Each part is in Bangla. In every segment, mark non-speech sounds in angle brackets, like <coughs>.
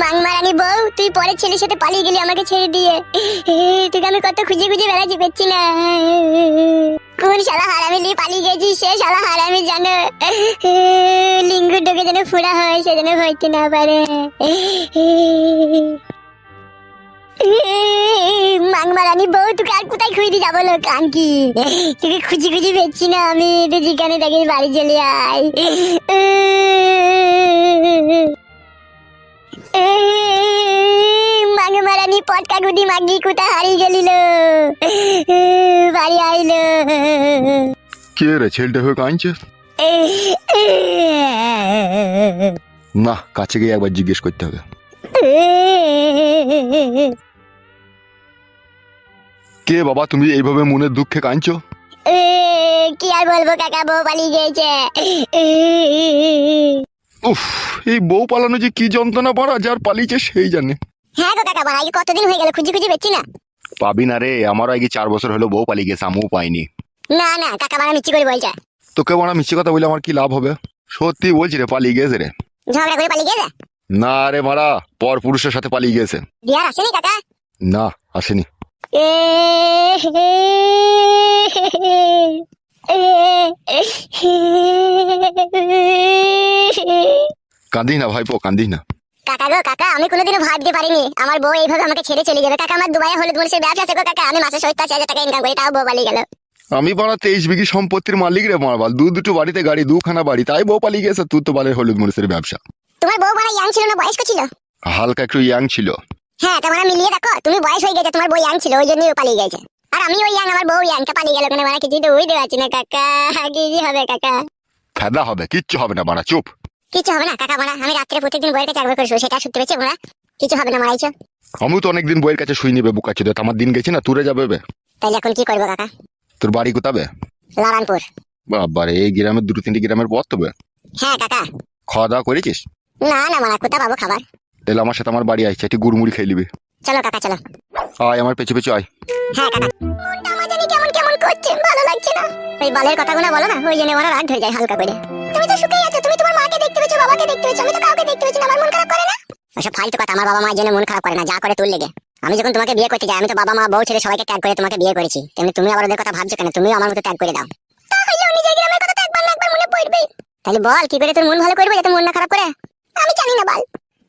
মাংমারানি বউ, তুই পরের ছেলের সাথে পালিয়ে গেলি আমাকে ছেড়ে দিয়ে। তোকে আমি কত খুঁজে খুঁজে বেড়াচ্ছি পেচ্ছি না। কোন শালা হারামি নিয়ে পালিয়ে গেছিস, সে শালা হারামি জানো লিঙ্গুর ডোকে যেন ফোড়া হয়, সে যেন হইতে না পারে। মাংমারানি বউ, তোকে আর কোথায় খুঁজে যাব লো কানকি তোকে খুঁজি খুঁজি পেচ্ছি না আমি তো যেখানে তাকে বাড়ি চলে আয়। মাগে। মারানি পটকা গুদি মাগি কোথা হারিয়ে গেলিল? বাড়ি আইলো। কে রে ছেলেটা হয়ে কাঁদছে? না কাছে গিয়ে একবার জিজ্ঞেস করতে হবে। কে বাবা তুমি এইভাবে মনের দুঃখে কাঁদছো? কি আর বলব কাকা বউ পালিয়ে গিয়েছে। উফ এই বউ পালানো যে কি যন্ত্রণা পড়া যার পালিয়েছে সেই জানে হ্যাঁ গো কাকা বাড়া কতদিন হয়ে গেল খুঁজি খুঁজি পেচ্ছি না পাবি না রে আমারও আগে চার বছর হলো বউ পালিয়ে গেছে আমিও পাইনি না না কাকা বাড়া মিচ্ছি করে বলছে তোকে বড় মিষ্টি কথা বলে আমার কি লাভ হবে সত্যি বলছি রে পালিয়ে গেছে রে ঝগড়া করে পালিয়ে গেছে না রে মারা পর পুরুষের সাথে পালিয়ে গেছে বিয়ার আসেনি কাকা না আসেনি এ কাঁদিস না ভাইপো কাঁদিস না কাকা গো কাকা আমি কোনোদিনও ভাবতে পারিনি। আমার বউ এইভাবে আমাকে ছেড়ে চলে যাবে। কাকা আমার দুবাই হলুদ মরিচের ব্যবসা আছে গো কাকা আমি মাসে সত্তর হাজার টাকা ইনকাম করি তাও বউ পালিয়ে গেল। আমি বড় তেইশ বিঘি সম্পত্তির মালিক রে মারবাল দু দুটো বাড়িতে গাড়ি দুখানা বাড়ি তাই বউ পালিয়ে গেছে তুই তো বালের হলুদ মরিচের ব্যবসা। তোমার বউ মানে ইয়াং ছিল না বয়স্ক ছিল? হালকা একটু ইয়াং ছিল। হ্যাঁ তোমার মিলিয়ে দেখো তুমি বয়স হয়ে গেছে তোমার বউ ইয়াং ছিল ওই জন্যই পালিয়ে গেছে। আর আমি ওই ইয়াং আমার বউ ইয়াং তা পালিয়ে গেল কেন? মানে কিছু তো বুঝতে পারছি না কাকা কি হবে কাকা? ফেদা হবে কিচ্ছু হবে না বাড়া চুপ। কিছু হবে না কাকা মারা আমি রাত্রে প্রত্যেকদিন বইয়ের কাছে একবার করে শুই সেটা সত্যি পেয়েছে ওরা কিছু হবে না মারাইছো আমিও তো অনেকদিন বইয়ের কাছে শুই নিবে বুকা ছিল আমার দিন গেছে না তুরে যাবে বে। তাইলে এখন কি করব কাকা? তোর বাড়ি কোথাবে লারানপুর বাবারে এই গ্রামের দুটো তিনটি গ্রামের পথ তবে হ্যাঁ কাকা। খাওয়া দাওয়া করেছিস? না না মারা কোথা পাবো খাবার? তাহলে আমার সাথে আমার বাড়ি আসছে একটি গুড়মুড়ি খেয়ে নিবি। চলো কাকা চলো। আয় আমার পেছু পেছু আয়। হ্যাঁ কাকা। মনটা আমার জানি কেমন কেমন করছে ভালো লাগছে না। ওই বালের কথাগুলো বলো না ওই জন্য আমার রাগ ধরে যায় হালকা করে। তুমি তো সুখেই আছো তুমি তোমার মাকে দেখতে পেয়েছ আমি তো কাউকে দেখতে পেয়েছি আমার মন খারাপ করে না? ওসব ফালতু কথা আমার বাবা মায়ের জন্য মন খারাপ করে না যা করে লেগে। আমি যখন তোমাকে বিয়ে করতে যাই আমি তো বাবা মা বউ ছেলে সবাইকে ত্যাগ করে তোমাকে বিয়ে করেছি। তেমনি তুমি আবার ওদের কথা ভাবছ কেন? তুমিও আমার মতো ত্যাগ করে দাও। তাহলে নিজের গ্রামের কথা একবার না একবার মনে পড়বে। তাহলে বল কি করে তোর মন ভালো করবে যাতে মন না খারাপ করে? আমি জানি না বল।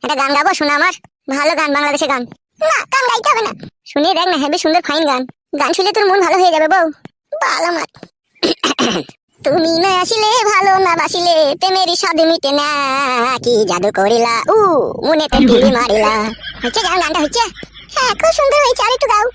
একটা গান গাবো শোনা আমার? ভালো গান বাংলাদেশের গান। না গান গাইতে হবে না। শুনিয়ে দেখ না হেবি সুন্দর ফাইন গান। গান শুনলে তোর মন ভালো হয়ে যাবে বউ। ভালো আমার। <coughs> তুমি না আসিলে ভালো না বাসিলে মেরি স্বাদ মিটে না। কি জাদু করিলা? উ মনে তে মারিলা। হচ্ছে গান গানটা হচ্ছে। হ্যাঁ খুব সুন্দর হয়েছে আর একটু গাও।